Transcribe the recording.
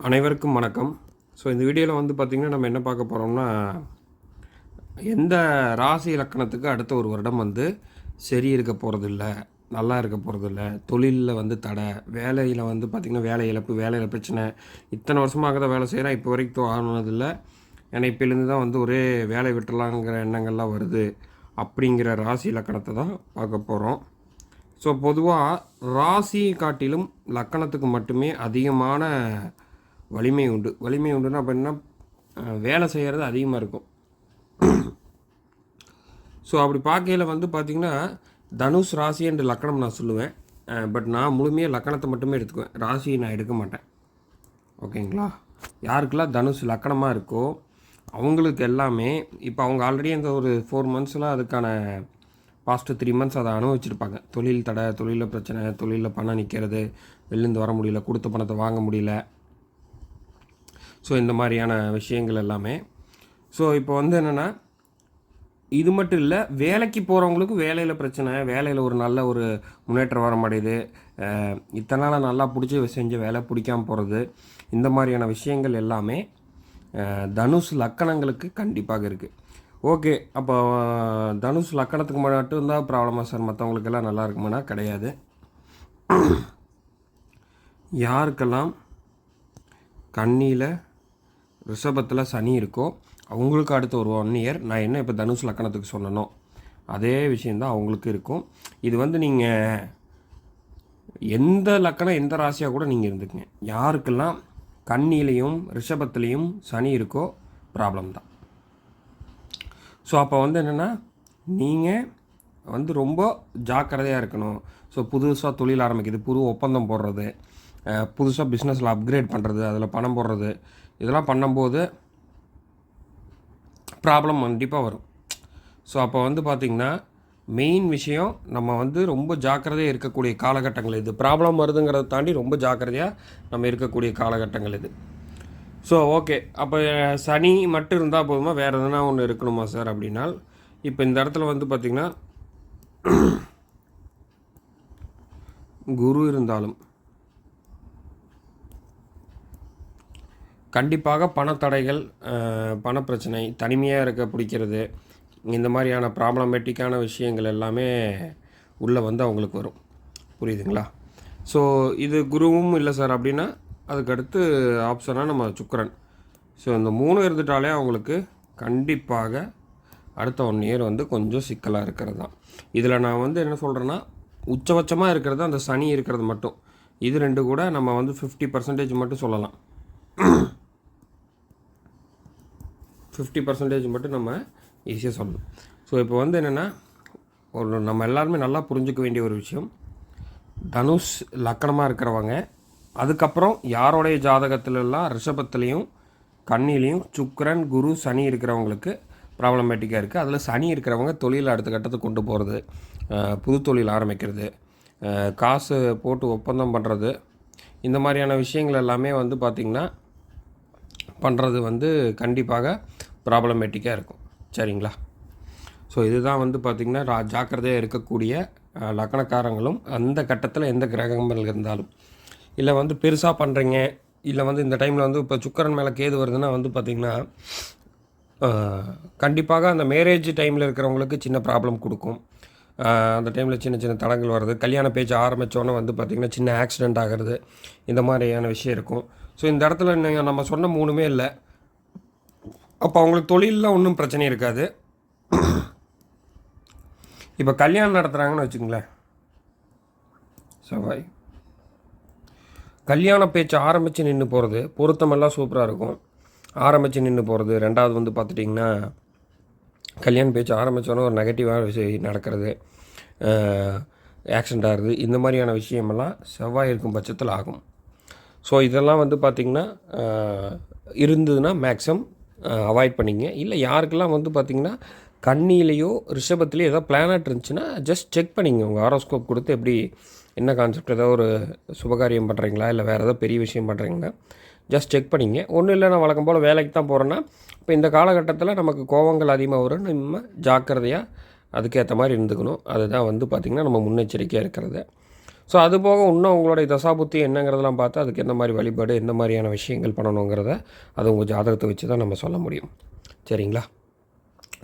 அனைவருக்கும் வணக்கம். ஸோ இந்த வீடியோவில் வந்து பார்த்திங்கன்னா நம்ம என்ன பார்க்க போகிறோம்னா எந்த ராசி இலக்கணத்துக்கு அடுத்த ஒரு வருடம் வந்து சரி இருக்க போகிறதில்ல நல்லா இருக்க போகிறதில்ல தொழிலில் வந்து தடை வேலையில் வந்து பார்த்திங்கன்னா வேலை இழப்பு வேலையில் பிரச்சனை இத்தனை வருஷமாக தான் வேலை செய்கிறேன் இப்போ வரைக்கும் ஆனதில்லை. ஏன்னா இப்போலேருந்து தான் வந்து ஒரே வேலை விட்டுலாங்கிற எண்ணங்கள்லாம் வருது அப்படிங்கிற ராசி இலக்கணத்தை தான் பார்க்க போகிறோம் ஸோ பொதுவாக ராசியை காட்டிலும் லக்கணத்துக்கு மட்டுமே அதிகமான வலிமை உண்டு. வலிமை உண்டுன்னா அப்படின்னா வேலை செய்கிறது அதிகமாக இருக்கும். ஸோ அப்படி பார்க்கையில் வந்து பார்த்திங்கன்னா தனுஷ் ராசி என்ற லக்கணம் நான் சொல்லுவேன். பட் நான் முழுமையாக லக்கணத்தை மட்டுமே எடுத்துக்குவேன். ராசியை நான் எடுக்க மாட்டேன். ஓகேங்களா? யாருக்கெல்லாம் தனுஷ் லக்கணமாக இருக்கோ அவங்களுக்கு எல்லாமே இப்போ அவங்க ஆல்ரெடி அந்த ஒரு ஃபோர் மந்த்ஸில் அதுக்கான பாஸ்ட்டு த்ரீ மந்த்ஸ் அதை அனுபவிச்சிருப்பாங்க. தொழில் தடை தொழிலில் பிரச்சனை தொழிலில் பணம் நிற்கிறது வெளிலேருந்து வர முடியல கொடுத்த பணத்தை வாங்க முடியல. ஸோ இந்த மாதிரியான விஷயங்கள் எல்லாமே. ஸோ இப்போ வந்து என்னென்னா இது மட்டும் இல்லை வேலைக்கு போகிறவங்களுக்கு வேலையில் பிரச்சனை வேலையில் ஒரு நல்ல ஒரு முன்னேற்றம் வர மாட்டேங்குது. இத்தனை நாளாக நல்லா பிடிச்சி செஞ்ச வேலை பிடிக்காம போகிறது இந்த மாதிரியான விஷயங்கள் எல்லாமே தனுஷ் லக்கணங்களுக்கு கண்டிப்பாக இருக்குது ஓகே அப்போ தனுஷ் லக்கணத்துக்கு மட்டும்தான் ப்ராப்ளமாக சார்? மற்றவங்களுக்கெல்லாம் நல்லா இருக்குமானா? கிடையாது. யாருக்கெல்லாம் கண்ணியில் ரிஷபத்தில் சனி இருக்கோ அவங்களுக்கு அடுத்த ஒரு ஒன் இயர் நான் என்ன இப்போ தனுஷ் லக்கணத்துக்கு சொன்னனோ அதே விஷயந்தான் அவங்களுக்கு இருக்கும். இது வந்து நீங்கள் எந்த லக்கணம் எந்த ராசியாக கூட நீங்கள் இருந்துக்குங்க. யாருக்கெல்லாம் கண்ணிலையும் ரிஷபத்துலேயும் சனி இருக்கோ ப்ராப்ளம் தான். ஸோ அப்போ வந்து என்னென்னா நீங்கள் வந்து ரொம்ப ஜாக்கிரதையாக இருக்கணும். ஸோ புதுசாக தொழில் ஆரம்பிக்குது புது ஒப்பந்தம் போடுறது புதுசாக பிஸ்னஸில் அப்கிரேட் பண்ணுறது அதில் பணம் போடுறது இதெல்லாம் பண்ணும்போது ப்ராப்ளம் கண்டிப்பாக வரும். ஸோ அப்போ வந்து பார்த்திங்கன்னா மெயின் விஷயம் நம்ம வந்து ரொம்ப ஜாக்கிரதையாக இருக்கக்கூடிய காலகட்டங்கள் இது. ப்ராப்ளம் வருதுங்கிறத தாண்டி ரொம்ப ஜாக்கிரதையாக நம்ம இருக்கக்கூடிய காலகட்டங்கள் இது. ஸோ ஓகே அப்போ சனி மட்டும் இருந்தால் போதுமா? வேறு எதனா ஒன்று இருக்கணுமா சார் அப்படின்னா இப்போ இந்த இடத்துல வந்து பார்த்திங்கன்னா குரு இருந்தாலும் கண்டிப்பாக பணத்தடைகள் பணப்பிரச்சனை தனிமையாக இருக்க பிடிக்கிறது இந்த மாதிரியான ப்ராப்ளமேட்டிக்கான விஷயங்கள் எல்லாமே உள்ளே வந்து அவங்களுக்கு வரும். புரியுதுங்களா? ஸோ இது குருவும் இல்லை சார் அப்படின்னா அதுக்கடுத்து ஆப்ஷனாக நம்ம சுக்கரன். ஸோ இந்த மூணு இருந்துட்டாலே அவங்களுக்கு கண்டிப்பாக அடுத்த ஒன் இயர் வந்து கொஞ்சம் சிக்கலாக இருக்கிறது தான். இதில் நான் வந்து என்ன சொல்கிறேன்னா உச்சபட்சமாக இருக்கிறது அந்த சனி இருக்கிறது மட்டும். இது ரெண்டு கூட நம்ம வந்து ஃபிஃப்டி பர்சன்டேஜ் மட்டும் சொல்லலாம். ஃபிஃப்டி பர்சன்டேஜ் மட்டும் நம்ம ஈஸியாக சொல்லணும். ஸோ இப்போ வந்து என்னென்னா ஒரு நம்ம எல்லாருமே நல்லா புரிஞ்சுக்க வேண்டிய ஒரு விஷயம். தனுஷ் லக்கணமாக இருக்கிறவங்க அதுக்கப்புறம் யாரோடைய ஜாதகத்துலலாம் ரிஷபத்துலேயும் கன்னிலையும் சுக்கரன் குரு சனி இருக்கிறவங்களுக்கு ப்ராப்ளமேட்டிக்காக இருக்குது அதில் சனி இருக்கிறவங்க தொழில் அடுத்த கட்டத்துக்கு கொண்டு போகிறது புது தொழில் ஆரம்பிக்கிறது காசு போட்டு ஒப்பந்தம் பண்ணுறது இந்த மாதிரியான விஷயங்கள் எல்லாமே வந்து பார்த்திங்கன்னா பண்ணுறது வந்து கண்டிப்பாக ப்ராப்ளமேட்டிக்காக இருக்கும். சரிங்களா? ஸோ இதுதான் வந்து பார்த்திங்கன்னா ரா ஜாக்கிரதையாக இருக்கக்கூடிய லக்கணக்காரங்களும் அந்த கட்டத்தில் எந்த கிரகங்கள் இருந்தாலும். இல்லை வந்து பெருசாக பண்ணுறீங்க இல்லை வந்து இந்த டைமில் வந்து இப்போ சுக்கரன் மேலே கேது வருதுன்னா வந்து பார்த்திங்கன்னா கண்டிப்பாக அந்த மேரேஜ் டைமில் இருக்கிறவங்களுக்கு சின்ன ப்ராப்ளம் கொடுக்கும். அந்த டைமில் சின்ன சின்ன தடங்கள் வருது. கல்யாண பேச்சு ஆரம்பித்தோன்னே வந்து பார்த்திங்கன்னா சின்ன ஆக்சிடெண்ட் ஆகிறது இந்த மாதிரியான விஷயம் இருக்கும். ஸோ இந்த இடத்துல நீங்கள் நம்ம சொன்ன மூணுமே இல்லை. அப்போ அவங்களுக்கு தொழிலில் ஒன்றும் பிரச்சனை இருக்காது. இப்போ கல்யாணம் நடத்துகிறாங்கன்னு வச்சுங்களேன் செவ்வாய் கல்யாண பேச்சு ஆரம்பித்து நின்று போகிறது பொருத்தமெல்லாம் சூப்பராக இருக்கும். ஆரம்பித்து நின்று போகிறது ரெண்டாவது வந்து பார்த்துட்டிங்கன்னா கல்யாண பேச்சு ஆரம்பித்தோன்னே ஒரு நெகட்டிவான விஷயம் நடக்கிறது ஆக்சிடெண்ட் ஆகுது இந்த மாதிரியான விஷயமெல்லாம் செவ்வாய் இருக்கும் பட்சத்தில் ஆகும். ஸோ இதெல்லாம் வந்து பார்த்திங்கன்னா இருந்ததுன்னா மேக்ஸிமம் அவாய்ட் பண்ணிங்க. இல்லை யாருக்கெல்லாம் வந்து பார்த்திங்கன்னா கண்ணிலேயோ ரிஷபத்துலேயோ ஏதாவது பிளானட் இருந்துச்சுன்னா ஜஸ்ட் செக் பண்ணிங்க. உங்கள் ஆரோஸ்கோப் கொடுத்து எப்படி என்ன கான்செப்ட் ஏதோ ஒரு சுபகாரியம் பண்ணுறீங்களா இல்லை வேறு ஏதோ பெரிய விஷயம் பண்ணுறீங்களா ஜஸ்ட் செக் பண்ணிங்க. ஒன்றும் இல்லை நான் வழக்கம் போல் வேலைக்கு தான் போகிறேன்னா இப்போ இந்த காலகட்டத்தில் நமக்கு கோவங்கள் அதிகமாக வரும். நம்ம ஜாக்கிரதையாக அதுக்கேற்ற மாதிரி இருந்துக்கணும். அதுதான் வந்து பார்த்திங்கன்னா நம்ம முன்னெச்சரிக்கையாக இருக்கிறது. ஸோ அது போக இன்னும் உங்களுடைய தசாபுத்தி என்னங்கிறதெல்லாம் பார்த்து அதுக்கு என்ன மாதிரி வழிபாடு எந்த மாதிரியான விஷயங்கள் பண்ணணுங்கிறத அது உங்கள் ஜாதகத்தை வச்சு தான் நம்ம சொல்ல முடியும். சரிங்களா?